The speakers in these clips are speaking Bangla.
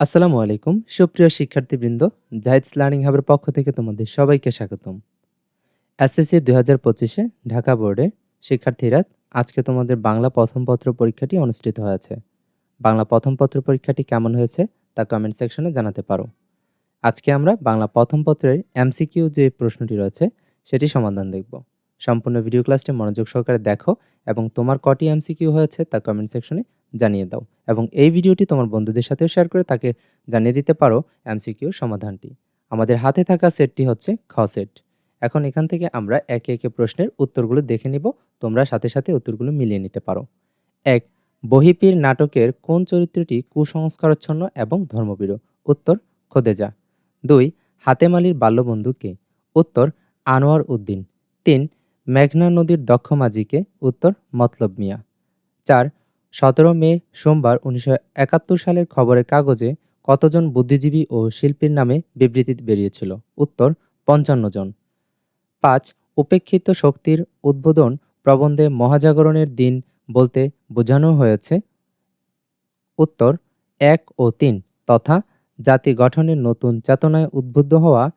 আসসালামু আলাইকুম, সুপ্রিয় শিক্ষার্থীবৃন্দ, জাহিদস লার্নিং হাবের পক্ষ থেকে তোমাদের সবাইকে স্বাগতম। এসএসসি দুই হাজার পঁচিশে ঢাকা বোর্ডে শিক্ষার্থীরা আজকে তোমাদের বাংলা প্রথম পত্র পরীক্ষাটি অনুষ্ঠিত হয়েছে। বাংলা প্রথম পত্র পরীক্ষাটি কেমন হয়েছে তা কমেন্ট সেকশনে জানাতে পারো। আজকে আমরা বাংলা প্রথম পত্রের এমসিকিউ যে প্রশ্নটি রয়েছে, সেটি সমাধান দেখব। সম্পূর্ণ ভিডিও ক্লাসটি মনোযোগ সহকারে দেখো এবং তোমার কটি এমসিকিউ হয়েছে তা কমেন্ট সেকশনে জানিয়ে দাও। এবং এই ভিডিওটি তোমার বন্ধুদের সাথেও শেয়ার করে তাকে জানিয়ে দিতে পারো এমসিকিউর সমাধানটি। আমাদের হাতে থাকা সেটটি হচ্ছে খ সেট এখন এখান থেকে আমরা একে একে প্রশ্নের উত্তরগুলো দেখে নিব, তোমরা সাথে সাথে উত্তরগুলো মিলিয়ে নিতে পারো। এক, বহিপীর নাটকের কোন চরিত্রটি কুসংস্কারচ্ছন্ন এবং ধর্মবীর উত্তর, খোদেজা। দুই, হাতেমালির বাল্যবন্ধু কে? উত্তর, আনোয়ার উদ্দিন। তিন, মেঘনা নদীর দক্ষ মাঝিকে উত্তর, মতলব মিয়া। চার সতেরো মে, সোমবার উনিশশো একাত্তর সালের খবরের কাগজে কতজন বুদ্ধিজীবী ও শিল্পীর নামে বিবৃতি বেরিয়েছিল? উত্তর, পঞ্চান্ন জন। পাঁচ, উপেক্ষিত শক্তির উদ্বোধন প্রবন্ধে মহাজাগরণের দিন বলতে বোঝানো হয়েছে। উত্তর, এক ও তিন, তথা জাতি গঠনের নতুন চেতনায় উদ্বুদ্ধ হওয়া।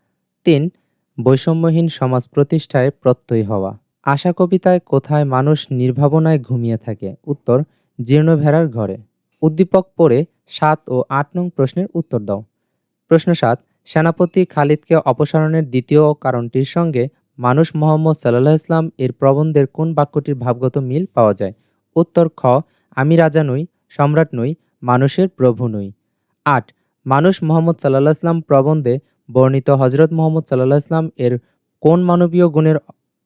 তিন, বৈষম্যহীন সমাজ প্রতিষ্ঠায় প্রত্যয়ী হওয়া। আশা কবিতায় কোথায় মানুষ নির্ভাবনায় ঘুমিয়ে থাকে? উত্তর জীর্ণ ভেড়ার ঘরে। উদ্দীপক পড়ে সাত ও আট নং প্রশ্নের উত্তর দাও। প্রশ্ন সাত, সেনাপতি খালিদকে অপসারণের দ্বিতীয় কারণটির সঙ্গে মানুষ মোহাম্মদ সাল্লাহ ইসলাম এর প্রবন্ধের কোন বাক্যটির ভাবগত মিল পাওয়া যায়? উত্তর খ, আমি রাজা নই, সম্রাট নই, মানুষের প্রভু নই। আট, মানুষ মোহাম্মদ সাল্লাহ ইসলাম প্রবন্ধে বর্ণিত হজরত মোহাম্মদ সাল্লাহ ইসলাম এর কোন মানবীয় গুণের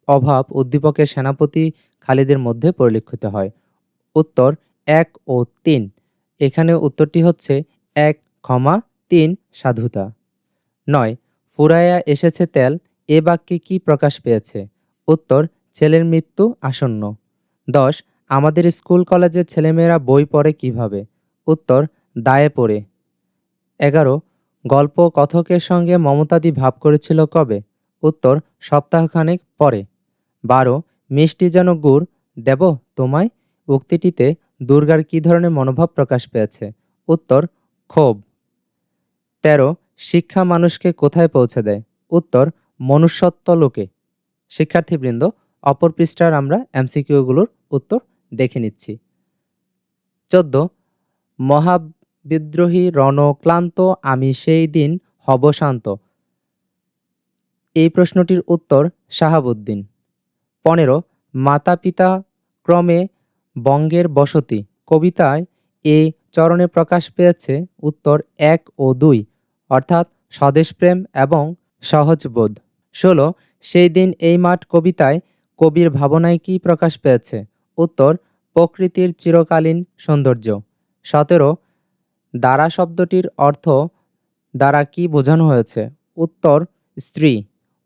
অভাব উদ্দীপকের সেনাপতি খালিদের মধ্যে পরিলক্ষিত হয়? উত্তর এক ও তিন। এখানে উত্তরটি হচ্ছে এক, ক্ষমা, তিন, সাধুতা। নয় ফুরাইয়া এসেছে তেল, এ বাক্যে কি প্রকাশ পেয়েছে? উত্তর, ছেলের মৃত্যু আসন্ন। দশ, আমাদের স্কুল কলেজের ছেলেমেয়েরা বই পড়ে কীভাবে? উত্তর, দায়ে পড়ে। এগারো, গল্প কথকের সঙ্গে মমতাদি ভাব করেছিল কবে? উত্তর, সপ্তাহখানেক পরে। বারো, মিষ্টি যেন গুড়, দেব তোমায় উক্তিটিতে দুর্গার কী ধরনের মনোভাব প্রকাশ পেয়েছে? উত্তর, ক্ষোভ। তেরো, শিক্ষা মানুষকে কোথায় পৌঁছে দেয়? উত্তর, মনুষ্যত্ব লোকে। শিক্ষার্থীবৃন্দ, অপর পৃষ্ঠার আমরা এমসিকিউগুলোর উত্তর দেখে নিচ্ছি। চোদ্দ, মহাবিদ্রোহী, রণক্লান্ত, আমি সেই দিন হব শান্ত। এই প্রশ্নটির উত্তর শাহাবুদ্দিন। পনেরো মাতা পিতা ক্রমে বঙ্গের বসতি। কবিতায় এ চরণে প্রকাশ পেয়েছে উত্তর এক ও দুই, অর্থাৎ স্বদেশপ্রেম এবং সহজবোধ ষোলো, সেই দিন এই মাঠ কবিতায় কবির ভাবনায় কি প্রকাশ পেয়েছে? উত্তর, প্রকৃতির চিরকালীন সৌন্দর্য। সতেরো, দ্বারা শব্দটির অর্থ দ্বারা কি বোঝানো হয়েছে? উত্তর, স্ত্রী।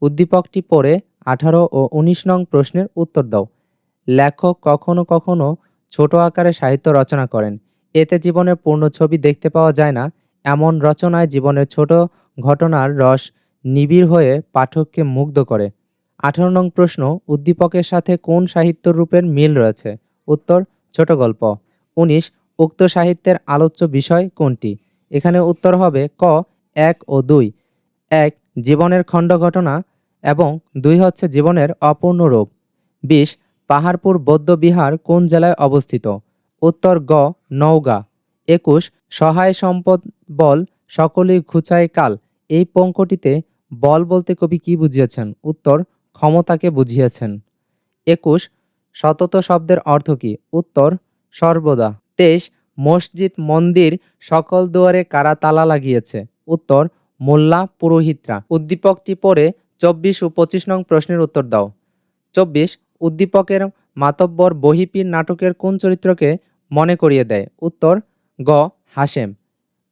উদ্দীপকটি পড়ে আঠারো ও উনিশ নং প্রশ্নের উত্তর দাও। লেখক কখনো কখনো ছোট আকারে সাহিত্য রচনা করেন। এতে জীবনের পূর্ণ ছবি দেখতে পাওয়া যায় না। এমন রচনায় জীবনের ছোট ঘটনার রস নিবিড় হয়ে পাঠককে মুগ্ধ করে। আঠারো নং প্রশ্ন, উদ্দীপকের সাথে কোন সাহিত্য রূপের মিল রয়েছে? উত্তর, ছোট গল্প। উনিশ, উক্ত সাহিত্যের আলোচ্য বিষয় কোনটি? এখানে উত্তর হবে ক, এক ও দুই। এক, জীবনের খণ্ড ঘটনা এবং দুই হচ্ছে জীবনের অপূর্ণ রূপ। বিশ পাহাড়পুর বৌদ্ধবিহার কোন জেলায় অবস্থিত? উত্তর গ, নওগাঁ। একুশ, সহায় সম্পদ বল সকলেই ঘুচায় কাল। এই পঙ্কটিতে বল বলতে কবি কি বুঝিয়েছেন? উত্তর, ক্ষমতাকে বুঝিয়েছেন। একুশ, সতত শব্দের অর্থ কি? উত্তর, সর্বদা। তেইশ, মসজিদ, মন্দির সকল দুয়ারে কারা তালা লাগিয়েছে? উত্তর, মোল্লা পুরোহিতরা। উদ্দীপকটি পড়ে চব্বিশ ও পঁচিশ নং প্রশ্নের উত্তর দাও। চব্বিশ উদ্দীপকের মাতব্বর বহিপীর নাটকের কোন চরিত্রকে মনে করিয়ে দেয়? উত্তর, গ. হাসেম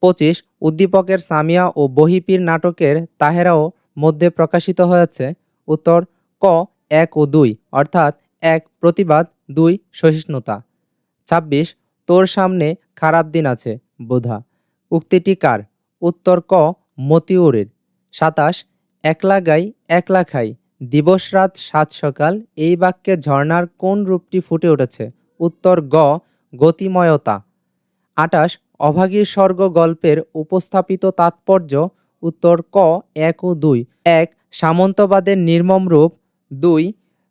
পঁচিশ, উদ্দীপকের সামিয়া ও বহিপীর নাটকের তাহেরাও মধ্যে প্রকাশিত হয়েছে। উত্তর, ক, এক ও দুই, অর্থাৎ এক প্রতিবাদ, দুই সহিষ্ণুতা। ছাব্বিশ, তোর সামনে খারাপ দিন আছে, বোধা। উক্তিটি কার? উত্তর, ক, মতিউরের। সাতাশ, একলা গাই, একলা খাই। দিবস রাত সাত সকাল এই বাক্যে ঝর্ণার কোন রূপটি ফুটে উঠেছে? উত্তর গ, গতিময়তা। আটাশ অভাগীর স্বর্গ গল্পের উপস্থাপিত তাৎপর্য। উত্তর ক, এক ও দুই। এক, সামন্তবাদের নির্মম রূপ। দুই,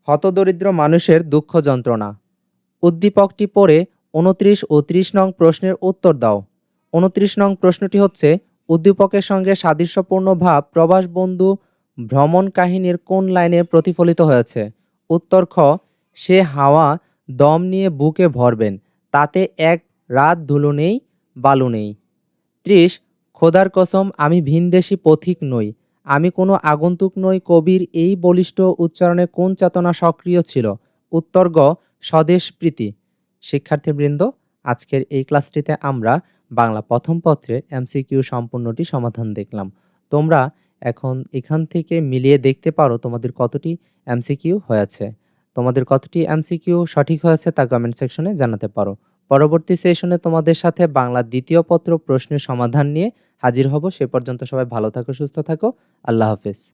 হতদরিদ্র মানুষের দুঃখ যন্ত্রণা। উদ্দীপকটি পড়ে উনত্রিশ ও ত্রিশ নং প্রশ্নের উত্তর দাও। উনত্রিশ নং প্রশ্নটি হচ্ছে, উদ্দীপকের সঙ্গে সাদৃশ্যপূর্ণ ভাব প্রবাস বন্ধু ভ্রমণ কাহিনীর কোন লাইনে প্রতিফলিত হয়েছে? উত্তর খ, সে হাওয়া দম নিয়ে বুকে ভরবেন, তাতে এক রাত ধুলো নেই, বালু নেই। ত্রিশ, খোদার কসম, আমি ভিনদেশি পথিক নই, আমি কোনো আগন্তুক নই, কবির এই বলিষ্ঠ উচ্চারণে কোন চেতনা সক্রিয় ছিল? উত্তর গ, স্বদেশ প্রীতি। শিক্ষার্থীবৃন্দ, আজকের এই ক্লাসটিতে আমরা বাংলা প্রথম পত্রের এমসিকিউ সম্পূর্ণটি সমাধান দেখলাম। তোমরা এখন এখান থেকে মিলিয়ে দেখতে পারো তোমাদের কতটি এমসিকিউ হয়েছে। তোমাদের কতটি এমসিকিউ সঠিক হয়েছে তা কমেন্ট সেকশনে জানাতে পারো। পরবর্তী সেশনে তোমাদের সাথে বাংলা দ্বিতীয় পত্র প্রশ্নের সমাধান নিয়ে হাজির হব। সে পর্যন্ত সবাই ভালো থাকো, সুস্থ থাকো। আল্লাহ হাফেজ।